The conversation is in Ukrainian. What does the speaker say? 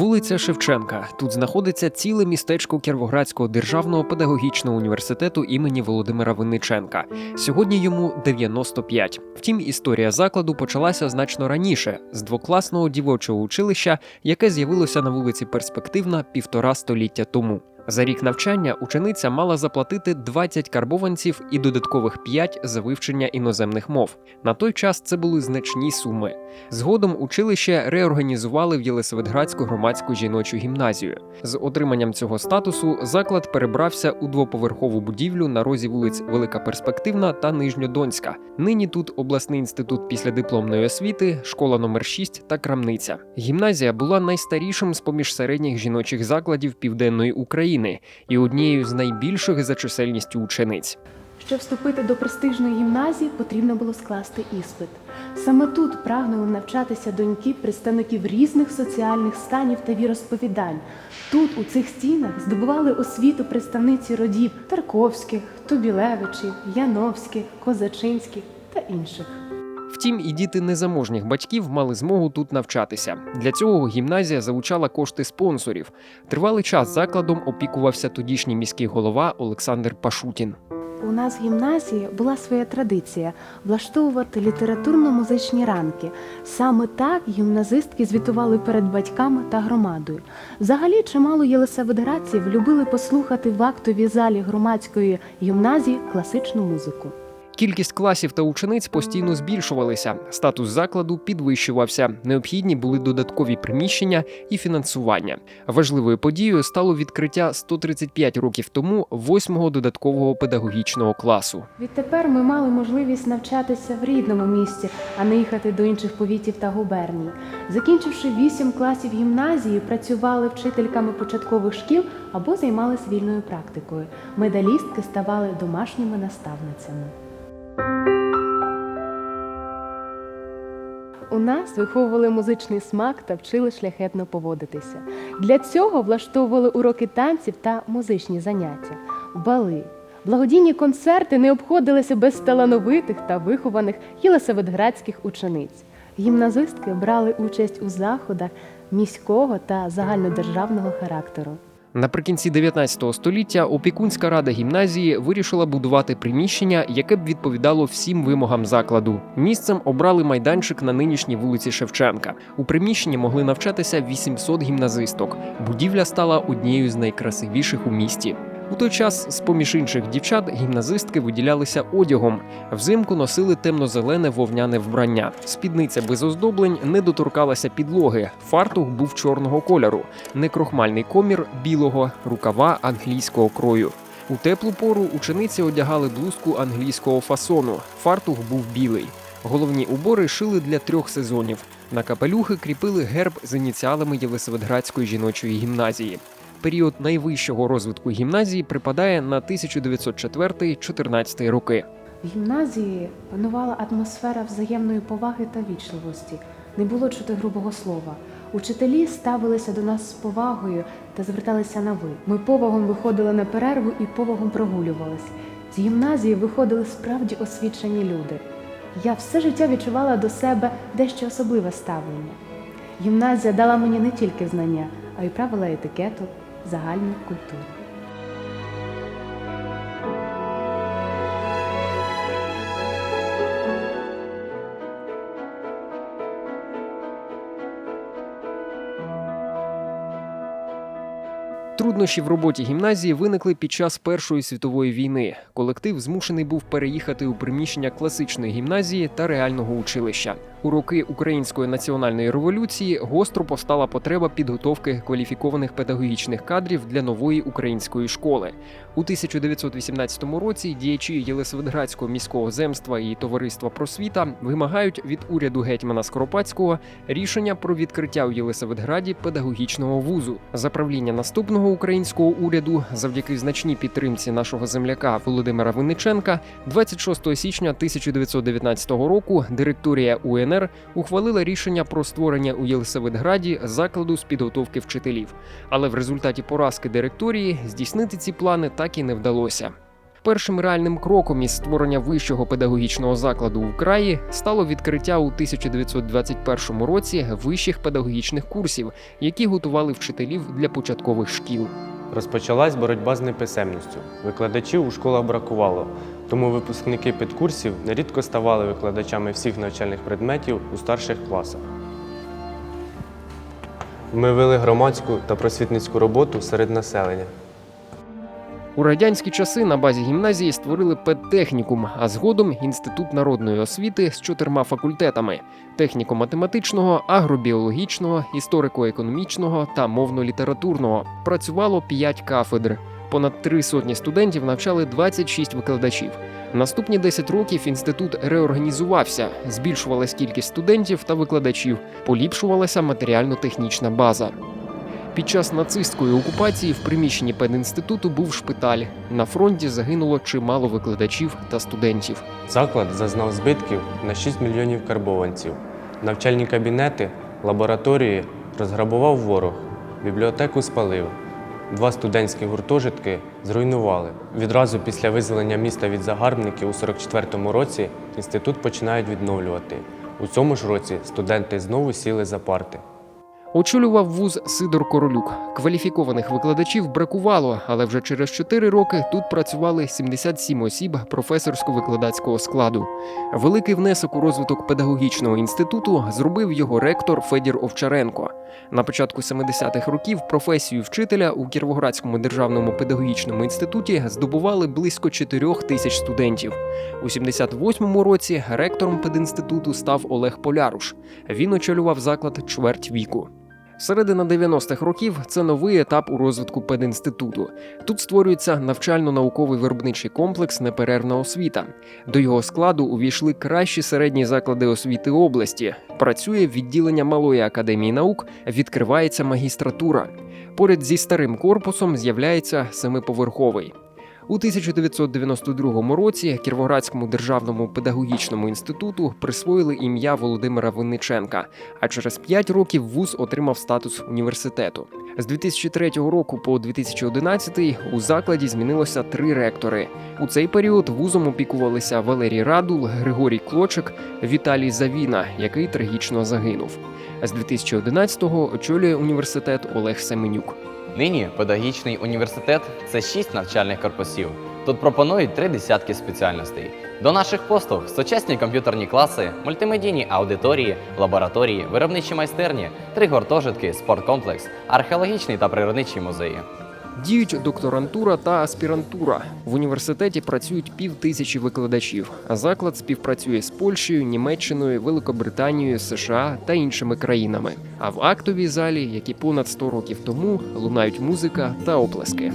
Вулиця Шевченка. Тут знаходиться ціле містечко Кіровоградського державного педагогічного університету імені Володимира Винниченка. Сьогодні йому 95. Втім, історія закладу почалася значно раніше з двокласного дівочого училища, яке з'явилося на вулиці Перспективна півтора століття тому. За рік навчання учениця мала заплатити 20 карбованців і додаткових 5 за вивчення іноземних мов. На той час це були значні суми. Згодом училище реорганізували в Єлисаветградську громадську жіночу гімназію. З отриманням цього статусу заклад перебрався у двоповерхову будівлю на розі вулиць Велика Перспективна та Нижньодонська. Нині тут обласний інститут післядипломної освіти, школа номер 6 та крамниця. Гімназія була найстарішим з поміж середніх жіночих закладів південної України і однією з найбільших за чисельністю учениць. Щоб вступити до престижної гімназії, потрібно було скласти іспит. Саме тут прагнули навчатися доньки представників різних соціальних станів та віросповідань. Тут, у цих стінах, здобували освіту представниці родів Тарковських, Тубілевичів, Яновських, Козачинських та інших. Втім, і діти незаможніх батьків мали змогу тут навчатися. Для цього гімназія залучала кошти спонсорів. Тривалий час закладом опікувався тодішній міський голова Олександр Пашутін. У нас в гімназії була своя традиція влаштовувати літературно-музичні ранки. Саме так гімназистки звітували перед батьками та громадою. Взагалі, чимало єлисаветградців любили послухати в актовій залі громадської гімназії класичну музику. Кількість класів та учениць постійно збільшувалися, статус закладу підвищувався. Необхідні були додаткові приміщення і фінансування. Важливою подією стало відкриття 135 років тому восьмого додаткового педагогічного класу. Відтепер ми мали можливість навчатися в рідному місті, а не їхати до інших повітів та губерній. Закінчивши вісім класів гімназії, працювали вчительками початкових шкіл або займалися вільною практикою. Медалістки ставали домашніми наставницями. У нас виховували музичний смак та вчили шляхетно поводитися. Для цього влаштовували уроки танців та музичні заняття, бали. Благодійні концерти не обходилися без талановитих та вихованих єлисаветградських учениць. Гімназистки брали участь у заходах міського та загальнодержавного характеру. Наприкінці 19 століття опікунська рада гімназії вирішила будувати приміщення, яке б відповідало всім вимогам закладу. Місцем обрали майданчик на нинішній вулиці Шевченка. У приміщенні могли навчатися 800 гімназисток. Будівля стала однією з найкрасивіших у місті. У той час, з поміж інших дівчат, гімназистки виділялися одягом. Взимку носили темно-зелене вовняне вбрання. Спідниця без оздоблень не доторкалася підлоги. Фартух був чорного кольору, некрохмальний комір білого, рукава англійського крою. У теплу пору учениці одягали блузку англійського фасону. Фартух був білий. Головні убори шили для трьох сезонів. На капелюхи кріпили герб з ініціалами Єлисаветградської жіночої гімназії. Період найвищого розвитку гімназії припадає на 1904-14 роки. В гімназії панувала атмосфера взаємної поваги та вічливості. Не було чути грубого слова. Учителі ставилися до нас з повагою та зверталися на ви. Ми повагом виходили на перерву і повагом прогулювались. З гімназії виходили справді освічені люди. Я все життя відчувала до себе дещо особливе ставлення. Гімназія дала мені не тільки знання, а й правила етикету, загальну культуру. Труднощі в роботі гімназії виникли під час Першої світової війни. Колектив змушений був переїхати у приміщення класичної гімназії та реального училища. У роки Української національної революції гостро постала потреба підготовки кваліфікованих педагогічних кадрів для нової української школи. У 1918 році діячі Єлисаветградського міського земства і товариства просвіта вимагають від уряду гетьмана Скоропадського рішення про відкриття у Єлисаветграді педагогічного вузу. За правління наступного українського уряду, завдяки значній підтримці нашого земляка Володимира Винниченка, 26 січня 1919 року директорія УНР ухвалила рішення про створення у Єлисаветграді закладу з підготовки вчителів. Але в результаті поразки директорії здійснити ці плани так і не вдалося. Першим реальним кроком із створення вищого педагогічного закладу в краї стало відкриття у 1921 році вищих педагогічних курсів, які готували вчителів для початкових шкіл. Розпочалась боротьба з неписемністю. Викладачів у школах бракувало, тому випускники підкурсів нерідко ставали викладачами всіх навчальних предметів у старших класах. Ми вели громадську та просвітницьку роботу серед населення. У радянські часи на базі гімназії створили педтехнікум, а згодом інститут народної освіти з чотирма факультетами: техніко-математичного, агробіологічного, історико-економічного та мовно-літературного. Працювало п'ять кафедр. Понад три сотні студентів навчали 26 викладачів. Наступні 10 років інститут реорганізувався, збільшувалась кількість студентів та викладачів, поліпшувалася матеріально-технічна база. Під час нацистської окупації в приміщенні пединституту був шпиталь. На фронті загинуло чимало викладачів та студентів. Заклад зазнав збитків на 6 мільйонів карбованців. Навчальні кабінети, лабораторії розграбував ворог, бібліотеку спалив. Два студентські гуртожитки зруйнували. Відразу після визволення міста від загарбників у 44-му році інститут починають відновлювати. У цьому ж році студенти знову сіли за парти. Очолював вуз Сидор Королюк. Кваліфікованих викладачів бракувало, але вже через 4 роки тут працювали 77 осіб професорсько-викладацького складу. Великий внесок у розвиток педагогічного інституту зробив його ректор Федір Овчаренко. На початку 70-х років професію вчителя у Кіровоградському державному педагогічному інституті здобували близько 4 тисяч студентів. У 78-му році ректором пединституту став Олег Поляруш. Він очолював заклад чверть віку. Середина 90-х років це новий етап у розвитку пединституту. Тут створюється навчально-науковий виробничий комплекс Неперервна освіта. До його складу увійшли кращі середні заклади освіти області. Працює відділення малої академії наук, відкривається магістратура. Поряд зі старим корпусом з'являється семиповерховий. У 1992 році Кіровоградському державному педагогічному інституту присвоїли ім'я Володимира Винниченка, а через 5 років вуз отримав статус університету. З 2003 року по 2011 у закладі змінилося три ректори. У цей період вузом опікувалися Валерій Радул, Григорій Клочик, Віталій Завіна, який трагічно загинув. З 2011-го очолює університет Олег Семенюк. Нині педагогічний університет це шість навчальних корпусів. Тут пропонують три десятки спеціальностей. До наших послуг сучасні комп'ютерні класи, мультимедійні аудиторії, лабораторії, виробничі майстерні, три гуртожитки, спорткомплекс, археологічний та природничий музеї. Діють докторантура та аспірантура. В університеті працюють пів тисячі викладачів, а заклад співпрацює з Польщею, Німеччиною, Великобританією, США та іншими країнами. А в актовій залі, як і понад 100 років тому, лунають музика та оплески.